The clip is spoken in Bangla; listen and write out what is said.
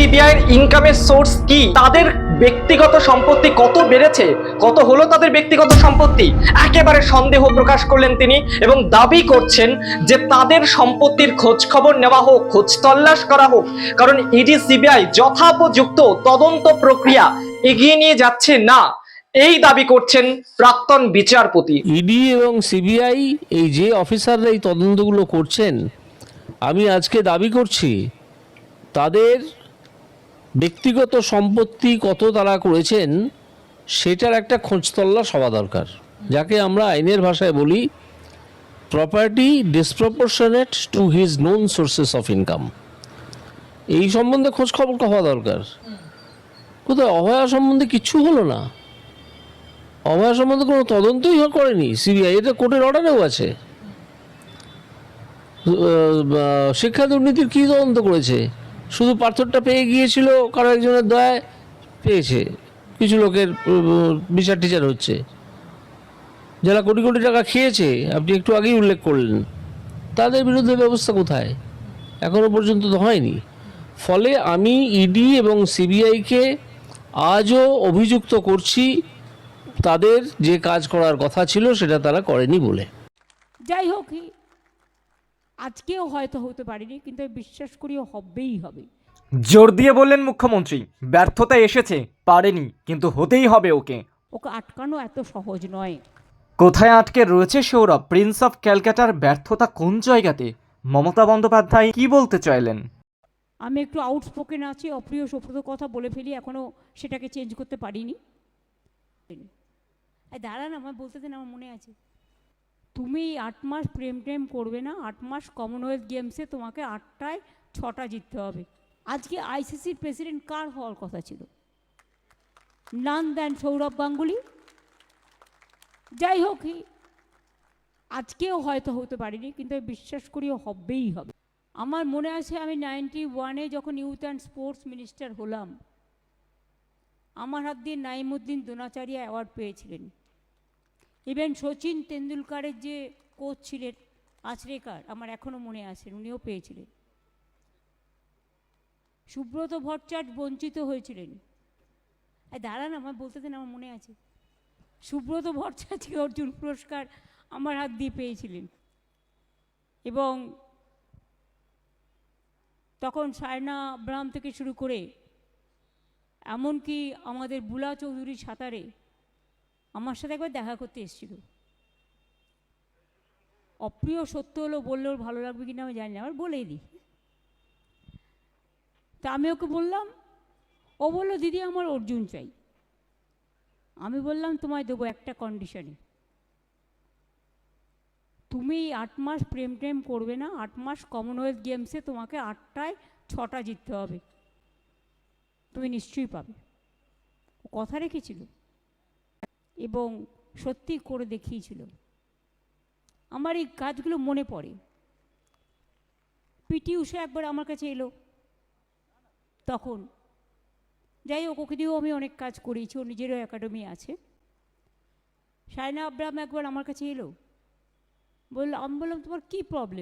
সিবিআই এর ইনকামের সোর্স কি? তাদের ব্যক্তিগত সম্পত্তি কত বেড়েছে? কত হলো তাদের ব্যক্তিগত সম্পত্তি? একেবারে সন্দেহ প্রকাশ করলেন তিনি এবং দাবি করছেন যে তাদের সম্পত্তির খোঁজ খবর নেওয়া হোক, খোঁজ তল্লাশ করা হোক, কারণ ইডি সিবিআই যথাপযুক্ত তদন্ত প্রক্রিয়া এগিয়ে নিয়ে যাচ্ছে না। এই দাবি করছেন প্রাক্তন বিচারপতি। ইডি এবং সিবিআই এই যে অফিসাররা এই তদন্তগুলো করছেন, আমি আজকে দাবি করছি, তাদের ব্যক্তিগত সম্পত্তি কত তারা করেছেন, সেটার একটা খোঁজতল্লাশ হওয়া দরকার। যাকে আমরা আইনের ভাষায় বলি property disproportionate to his known sources of income এই সম্বন্ধে খোঁজ খবর হওয়া দরকার। কোথায় অভয়া সম্বন্ধে কিচ্ছু হলো না। অভয়া সম্বন্ধে কোনো তদন্তই করেনি। সিবিআই এটা কোর্টের অর্ডারেও আছে। শিক্ষা দুর্নীতির কী তদন্ত করেছে? শুধু পাথরটা পেয়ে গিয়েছিল, কারও একজনের দয়ায় পেয়েছে। কিছু লোকের বিচার টিচার হচ্ছে। যারা কোটি কোটি টাকা খেয়েছে, আপনি একটু আগেই উল্লেখ করলেন। তাদের বিরুদ্ধে ব্যবস্থা কোথায়? এখনও পর্যন্ত তো হয়নি। ফলে আমি ইডি এবং সিবিআইকে আজও অভিযুক্ত করছি। তাদের যে কাজ করার কথা ছিল, সেটা তারা করেনি বলে। যাই হোক আজকেও হয়তো হতে পারেনি কিন্তু আমি বিশ্বাস করি হবেই হবে। জোর দিয়ে বললেন মুখ্যমন্ত্রী ব্যর্থতা এসেছে পারেনি কিন্তু হতেই হবে ওকে। ওকে আটকানো এত সহজ নয়। কোথায় আটকে রয়েছে সৌরভ? প্রিন্স অফ ক্যালকাটার ব্যর্থতা কোন জায়গাতে? মমতা বন্দ্যোপাধ্যায় কি বলতে চাইলেন? আমি একটু আউটস্পোকেন আছি অপ্রিয় সপ্রত কথা বলে ফেলি এখনও সেটাকে চেঞ্জ করতে পারিনি। দাঁড়ান আমার বলতে দেন আমার মনে আছে। তুমি আট মাস প্রেম টেম করবে না, আট মাস কমনওয়েলথ গেমসে তোমাকে আটটায় ছটা জিততে হবে। আজকে আইসিসির প্রেসিডেন্ট কার হওয়ার কথা ছিল? নান দেন সৌরভ গাঙ্গুলি। যাই হোক আজকেও হয়তো হতে পারিনি, কিন্তু বিশ্বাস করি হবেই হবে। আমার মনে আছে আমি নাইনটি ওয়ানে যখন ইউথ অ্যান্ড স্পোর্টস মিনিস্টার হলাম, আমার হাত দিয়ে নাইমুদ্দিন দোনাচারিয়া অ্যাওয়ার্ড পেয়েছিলেন। ইভেন সচিন তেন্ডুলকারের যে কোচ ছিলেন আচরেকার আমার এখনও মনে আছে, উনিও পেয়েছিলেন। সুব্রত ভট্টাচার্য বঞ্চিত হয়েছিলেন। দাঁড়ান আমার, বলতে দেন আমার মনে আছে। সুব্রত ভট্টাচার্যকে অর্জুন পুরস্কার আমার হাত দিয়ে পেয়েছিলেন। এবং তখন সায়না আব্রাহাম থেকে শুরু করে, এমনকি আমাদের বুলা চৌধুরী সাঁতারে আমার সাথে একবার দেখা করতে এসেছিল। অপ্রিয় সত্য হলো বললেও ভালো লাগবে কিনা আমি জানি না আমার বলেই দিই। তা আমি ওকে বললাম, ও বলল, দিদি, আমার অর্জুন চাই। আমি বললাম, তোমায় দেবো একটা কন্ডিশনে তুমি আট মাস প্রেম টেম করবে না, আট মাস কমনওয়েলথ গেমসে তোমাকে আটটায় ছটা জিততে হবে। তুমি নিশ্চয়ই পাবে। কথা রেখেছিল। এবং সত্যি করে দেখিয়েছিল। আমার এই কাজগুলো মনে পড়ে। পিটি উষা একবার আমার কাছে এলো। তখন, যাই হোক, ওকে দিয়েও আমি অনেক কাজ করেছি ওর নিজেরও একাডেমি আছে। সায়না আব্রাম একবার আমার কাছে এলো। বলল, আমি বললাম, তোমার কী প্রবলেম